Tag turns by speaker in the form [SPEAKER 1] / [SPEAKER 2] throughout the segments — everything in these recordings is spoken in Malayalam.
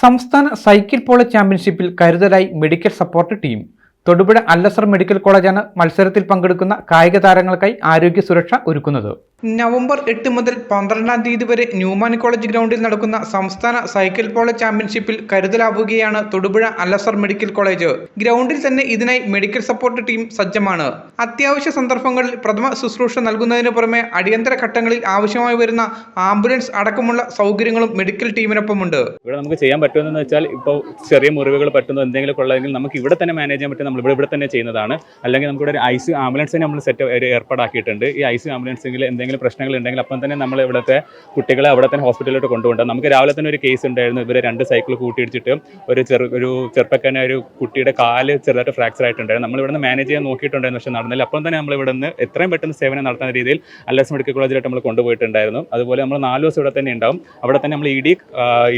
[SPEAKER 1] സംസ്ഥാന സൈക്കിൾ പോളോ ചാമ്പ്യൻഷിപ്പിൽ കരുതലായി medical support team. Thodupuzha Al Azhar medical കോളേജാണ് മത്സരത്തിൽ പങ്കെടുക്കുന്ന കായിക താരങ്ങൾക്കായി ആരോഗ്യ സുരക്ഷ ഒരുക്കുന്നത്. നവംബർ എട്ട് മുതൽ പന്ത്രണ്ടാം തീയതി വരെ ന്യൂമാൻ കോളേജ് ഗ്രൗണ്ടിൽ നടക്കുന്ന സംസ്ഥാന സൈക്കിൾ പോളോ ചാമ്പ്യൻഷിപ്പിൽ കരുതലാവുകയാണ് തൊടുപുഴ അലസർ മെഡിക്കൽ കോളേജ്. ഗ്രൗണ്ടിൽ തന്നെ ഇതിനായി മെഡിക്കൽ സപ്പോർട്ട് ടീം സജ്ജമാണ്. അത്യാവശ്യ സന്ദർഭങ്ങളിൽ പ്രഥമ ശുശ്രൂഷ നൽകുന്നതിന് പുറമെ അടിയന്തര ഘട്ടങ്ങളിൽ ആവശ്യമായി വരുന്ന ആംബുലൻസ് അടക്കമുള്ള സൗകര്യങ്ങളും മെഡിക്കൽ ടീമിനൊപ്പമുണ്ട്.
[SPEAKER 2] ഇവിടെ നമുക്ക് ചെയ്യാൻ പറ്റുമെന്ന് വെച്ചാൽ ഇപ്പോൾ ചെറിയ മുറിവുകൾ പറ്റുന്ന എന്തെങ്കിലും ഉള്ളതെങ്കിൽ നമുക്ക് ഇവിടെ തന്നെ മാനേജ് ചെയ്യാൻ പറ്റും നമ്മൾ ഇവിടെ ഇവിടെ തന്നെ ചെയ്യുന്നതാണ്. അല്ലെങ്കിൽ നമുക്ക് ഇവിടെ ഒരു ഐസ് ആംബുലൻസിന് നമ്മൾ സെറ്റ് ഏർപ്പാടാക്കിയിട്ടുണ്ട്. ഈ ഐസ് ആംബുലൻസ് എന്തെങ്കിലും പ്രശ്നങ്ങൾ ഉണ്ടെങ്കിൽ അപ്പം തന്നെ നമ്മൾ ഇവിടുത്തെ കുട്ടികളെ അവിടെ തന്നെ ഹോസ്പിറ്റലിലോട്ട് കൊണ്ടുപോകണം. നമുക്ക് രാവിലെ തന്നെ ഒരു കേസ് ഉണ്ടായിരുന്നു. ഇവരെ രണ്ട് സൈക്കിൾ കൂട്ടിയിടിച്ചിട്ട് ഒരു ചെറു ഒരു ചെറുപ്പക്കാരനെ ഒരു കുട്ടിയുടെ കാൽ ചെറുതായിട്ട് ഫ്രാക്ചർ ആയിട്ടുണ്ടായിരുന്നു. നമ്മൾ ഇവിടുന്ന് മാനേജ് ചെയ്യാൻ നോക്കിയിട്ടുണ്ടായിരുന്നു പക്ഷേ നടന്നില്ല. അപ്പം തന്നെ നമ്മൾ ഇവിടുന്ന് എത്രയും പെട്ടെന്ന് സേവനം നടത്തുന്ന രീതിയിൽ അല്ലാസ് മെഡിക്കൽ കോളേജിലോട്ട് നമ്മൾ കൊണ്ടുപോയിട്ടുണ്ടായിരുന്നു. അതുപോലെ നമ്മൾ നാല് ദിവസം ഇവിടെ തന്നെ ഉണ്ടാവും. അവിടെ തന്നെ നമ്മൾ E D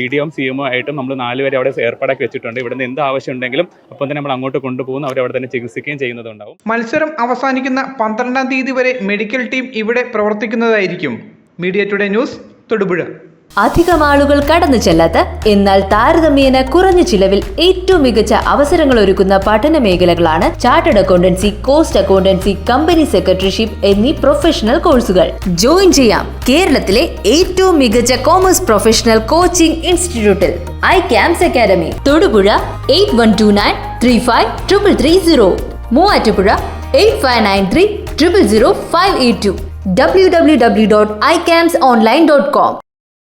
[SPEAKER 2] E D M C M ആയിട്ടും നമ്മൾ നാല് പേരെ അവിടെ ഏർപ്പാടാക്കി വെച്ചിട്ടുണ്ട്. ഇവിടുന്ന് എന്ത് ആവശ്യം ഉണ്ടെങ്കിലും അപ്പം തന്നെ നമ്മൾ അങ്ങോട്ട് കൊണ്ടുപോകുന്നു അവർ അവിടെ തന്നെ ചികിത്സിക്കുകയും ചെയ്യുന്നതുണ്ടാവും.
[SPEAKER 1] മത്സരം അവസാനിക്കുന്ന പന്ത്രണ്ടാം തീയതി വരെ മെഡിക്കൽ ടീം ഇവിടെ പ്രവർത്തിക്കുന്നതായിരിക്കും. Media today news Thodupuzha.
[SPEAKER 3] അധികം ആളുകൾ കടന്നു ചെല്ലാത്ത എന്നാൽ താരതമ്യേന കുറഞ്ഞ ചിലവിൽ ഏറ്റവും മികച്ച അവസരങ്ങൾ ഒരുക്കുന്ന പഠന മേഖലകളാണ് chartered accountancy cost accountancy company secretaryship എന്നീ പ്രൊഫഷണൽ കോഴ്സുകൾ. ജോയിൻ ചെയ്യാം കേരളത്തിലെ ഏറ്റവും മികച്ച കോമേഴ്സ് പ്രൊഫഷണൽ കോച്ചിംഗ് ഇൻസ്റ്റിറ്റ്യൂട്ടിൽ. I CAMS academy Thodupuzha eight one two nine three five triple three zero. Muvattupuzha eight five nine three triple zero five eight two. www.icamsonline.com.